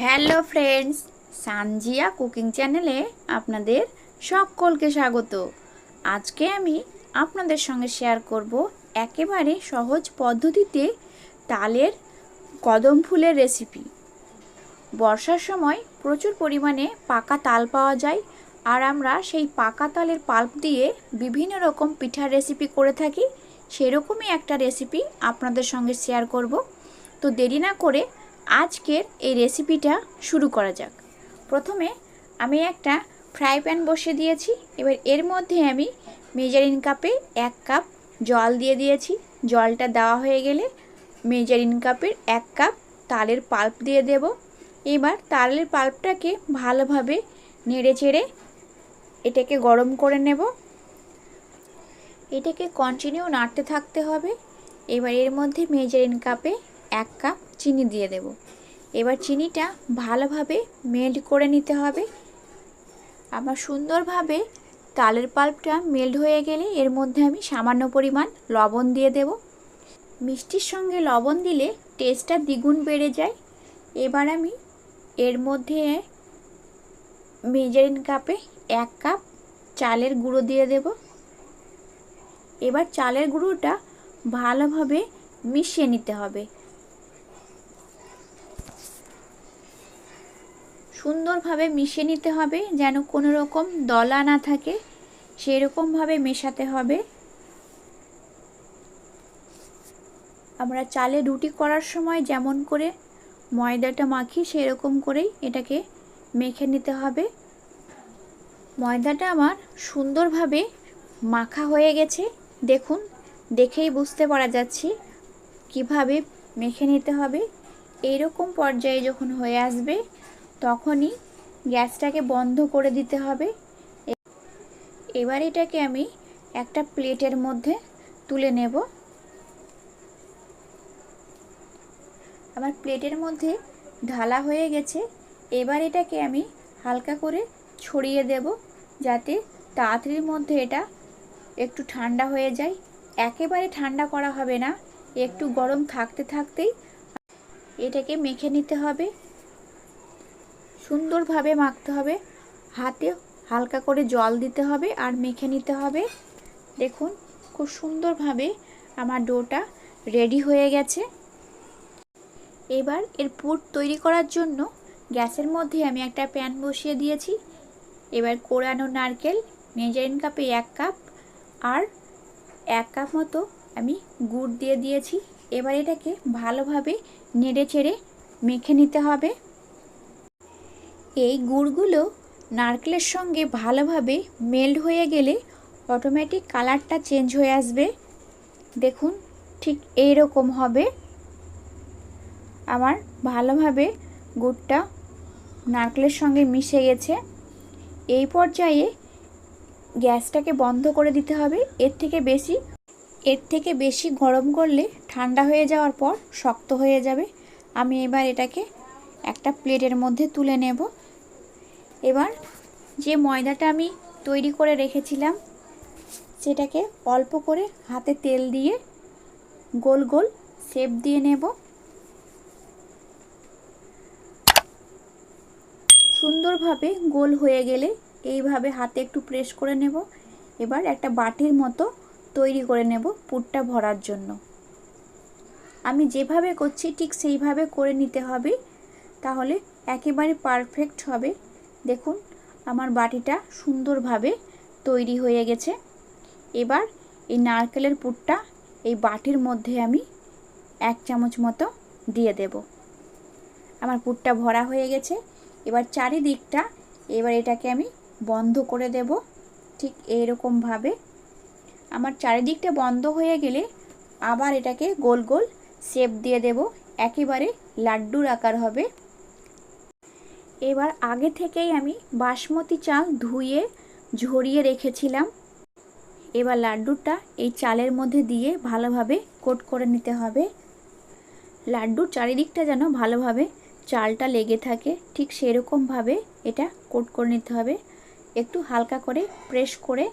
Hello friends, Sanjia cooking চ্যানেলে আপনাদের সকলকে স্বাগত। আজকে আমি আপনাদের সঙ্গে শেয়ার করব একেবারে সহজ পদ্ধতিতে তালের কদম ফুলের রেসিপি বর্ষার সময় প্রচুর পরিমাণে পাকা তাল পাওয়া যায় আর আমরা সেই পাকা তালের পাল্প দিয়ে বিভিন্ন রকম পিঠার রেসিপি করে থাকি। সেরকমই একটা রেসিপি আপনাদের সঙ্গে শেয়ার করব। তো দেরি না করে আজকের এই রেসিপিটা শুরু করা যাক। প্রথমে আমি একটা ফ্রাই প্যান বসিয়ে দিয়েছি, এবার এর মধ্যে আমি মেজারিন কাপে এক কাপ জল দিয়ে দিয়েছি। জলটা দেওয়া হয়ে গেলে মেজারিন কাপের এক কাপ তালের পাল্প দিয়ে দেব। এবার তালের পাল্পটাকে ভালোভাবে নেড়ে চেড়ে এটাকে গরম করে নেব। এটাকে কন্টিনিউ নাড়তে থাকতে হবে। এবার এর মধ্যে মেজারিন কাপে এক কাপ চিনি দিয়ে দেব। এবার চিনিটা ভালোভাবে মেল্ট করে নিতে হবে। আবার সুন্দরভাবে তালের পাল্পটা মেল্ট হয়ে গেলে এর মধ্যে আমি সামান্য পরিমাণ লবণ দিয়ে দেব। মিষ্টির সঙ্গে লবণ দিলে টেস্টটা দ্বিগুণ বেড়ে যায়। এবার আমি এর মধ্যে মেজারিন কাপে এক কাপ চালের গুঁড়ো দিয়ে দেব। এবার চালের গুঁড়োটা ভালোভাবে মিশিয়ে নিতে হবে। সুন্দরভাবে মিশিয়ে নিতে হবে, যেন কোনো রকম দলা না থাকে। সেরকমভাবে মেশাতে হবে। আমরা চালে রুটি করার সময় যেমন করে ময়দাটা মাখি, সেরকম করেই এটাকে মেখে নিতে হবে। ময়দাটা আমার সুন্দরভাবে মাখা হয়ে গেছে। দেখুন, দেখেই বুঝতে পারা যাচ্ছে কীভাবে মেখে নিতে হবে। এইরকম পর্যায়ে যখন হয়ে আসবে তখনই গ্যাসটাকে বন্ধ করে দিতে হবে। এবার এটাকে আমি একটা প্লেটের মধ্যে তুলে নেব। আমার প্লেটের মধ্যে ঢালা হয়ে গেছে। এবার এটাকে আমি হালকা করে ছড়িয়ে দেব যাতে তাড়াতাড়ির মধ্যে এটা একটু ঠান্ডা হয়ে যায়। একেবারে ঠান্ডা করা হবে না, একটু গরম থাকতে থাকতেই এটাকে মেখে নিতে হবে। সুন্দরভাবে মাখতে হবে। হাতে হালকা করে জল দিতে হবে আর মেখে নিতে হবে। দেখুন, খুব সুন্দরভাবে আমার ডোটা রেডি হয়ে গেছে। এবার এর পুর তৈরি করার জন্য গ্যাসের মধ্যে আমি একটা প্যান বসিয়ে দিয়েছি। এবার কোরানো নারকেল, মেজারিন কাপে এক কাপ আর এক কাপ মতো আমি গুড় দিয়ে দিয়েছি। এবার এটাকে ভালোভাবে নেড়ে চেড়ে মেখে নিতে হবে। এই গুড়গুলো নারকেলের সঙ্গে ভালোভাবে মেল্ট হয়ে গেলে অটোমেটিক কালারটা চেঞ্জ হয়ে আসবে। দেখুন, ঠিক এই রকম হবে। আমার ভালোভাবে গুড়টা নারকেলের সঙ্গে মিশে গেছে। এই পর্যায়ে গ্যাসটাকে বন্ধ করে দিতে হবে। এর থেকে বেশি, এর থেকে বেশি গরম করলে ঠান্ডা হয়ে যাওয়ার পর শক্ত হয়ে যাবে। আমি এবার এটাকে একটা প্লেটের মধ্যে তুলে নেব। এবার যে ময়দাটা আমি তৈরি করে রেখেছিলাম, সেটাকে অল্প করে হাতে তেল দিয়ে গোল গোল শেপ দিয়ে নেব। সুন্দরভাবে গোল হয়ে গেলে এইভাবে হাতে একটু প্রেস করে নেব। এবার একটা বাটির মতো তৈরি করে নেব পুরটা ভরার জন্য। আমি যেভাবে করছি ঠিক সেইভাবে করে নিতে হবে, তাহলে একেবারে পারফেক্ট হবে। দেখুন, আমার বাটিটা সুন্দরভাবে তৈরি হয়ে গেছে। এবার এই নারকেলের পুরটা এই বাটির মধ্যে আমি এক চামচ মতো দিয়ে দেব। আমার পুরটা ভরা হয়ে গেছে। এবার চারিদিকটা এবার এটাকে আমি বন্ধ করে দেব। ঠিক এইরকমভাবে আমার চারিদিকটা বন্ধ হয়ে গেলে আবার এটাকে গোল গোল শেপ দিয়ে দেব। একেবারে লাড্ডুর আকার হবে। এবার আগে থেকেই আমি বাসমতি চাল ধুয়ে, ঝরিয়ে রেখেছিলাম। এবার লাড্ডুটা এই চালের মধ্যে দিয়ে ভালোভাবে কোট করে নিতে হবে। লাড্ডুর চারিদিকটা যেন ভালোভাবে চালটা লেগে থাকে, ঠিক সেরকমভাবে এটা কোট করে নিতে হবে। একটু হালকা করে প্রেস করে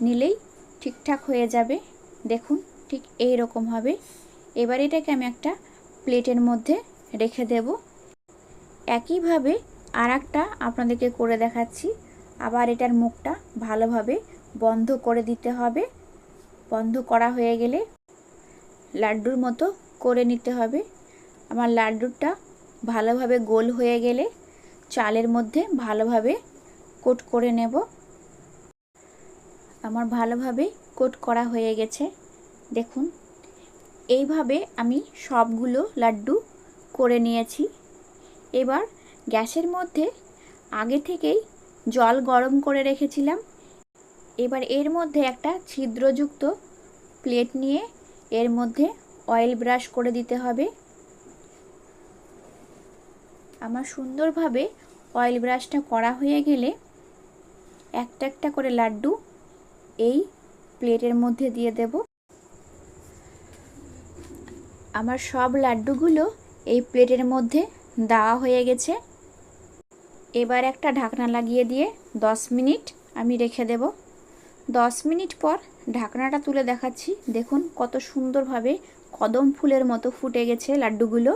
নিলেই ঠিকঠাক হয়ে যাবে। দেখুন, ঠিক এই রকম হবে। এবার এটাকে আমি একটা প্লেটের মধ্যে রেখে দেব। একইভাবে আর একটা আপনাদেরকে করে দেখাচ্ছি। আবার এটার মুখটা ভালোভাবে বন্ধ করে দিতে হবে। বন্ধ করা হয়ে গেলে লাড্ডুর মতো করে নিতে হবে। আমার লাড্ডুটা ভালোভাবে গোল হয়ে গেলে চালের মধ্যে ভালোভাবে কোট করে নেব। আমার ভালোভাবে কোট করা হয়ে গেছে। দেখুন, এইভাবে আমি সবগুলো লাড্ডু করে নিয়েছি। এবার গ্যাসের মধ্যে আগে থেকেই জল গরম করে রেখেছিলাম। এবার এর মধ্যে একটা ছিদ্রযুক্ত প্লেট নিয়ে এর মধ্যে অয়েল ব্রাশ করে দিতে হবে। আমার সুন্দরভাবে অয়েল ব্রাশটা করা হয়ে গেলে একটা একটা করে লাড্ডু এই প্লেটের মধ্যে দিয়ে দেব। আমার সব লাড্ডুগুলো এই প্লেটের মধ্যে দেওয়া হয়ে গেছে। এবার একটা ঢাকনা লাগিয়ে দিয়ে 10 মিনিট আমি রেখে দেব। 10 মিনিট পর ঢাকনাটা তুলে দেখাচ্ছি। দেখুন কত সুন্দরভাবে কদম ফুলের মতো ফুটে গেছে লাড্ডুগুলো।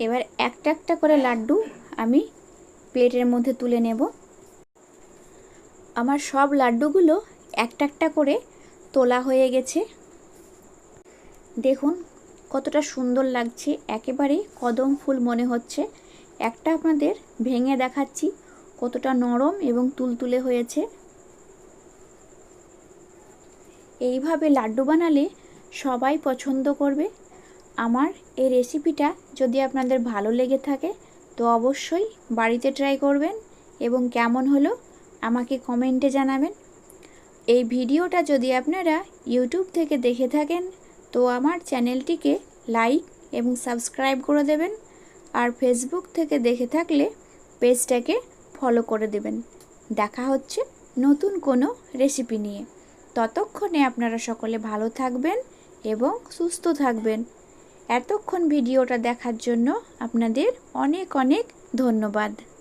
এবার একটা একটা করে লাড্ডু আমি প্লেটের মধ্যে তুলে নেব। আমার সব লাড্ডুগুলো একটা একটা করে তোলা হয়ে গেছে। দেখুন কতটা সুন্দর লাগছে। একেবারে কদম ফুল মনে হচ্ছে। একটা আপনাদের ভেঙে দেখাচ্ছি কতটা নরম এবং তুলতুলে হয়েছে। এইভাবে লাড্ডু বানালে সবাই পছন্দ করবে। আমার এই রেসিপিটা যদি আপনাদের ভালো লেগে থাকে, তো অবশ্যই বাড়িতে ট্রাই করবেন এবং কেমন হলো আমাকে কমেন্টে জানাবেন। এই ভিডিওটা যদি আপনারা ইউটিউব থেকে দেখে থাকেন, তো আমার চ্যানেলটিকে লাইক এবং সাবস্ক্রাইব করে দেবেন। আর ফেসবুক থেকে দেখে থাকলে পেজটাকে ফলো করে দেবেন। দেখা হচ্ছে নতুন কোনো রেসিপি নিয়ে। ততক্ষণে আপনারা সকলে ভালো থাকবেন এবং সুস্থ থাকবেন। এতক্ষণ ভিডিওটা দেখার জন্য আপনাদের অনেক অনেক ধন্যবাদ।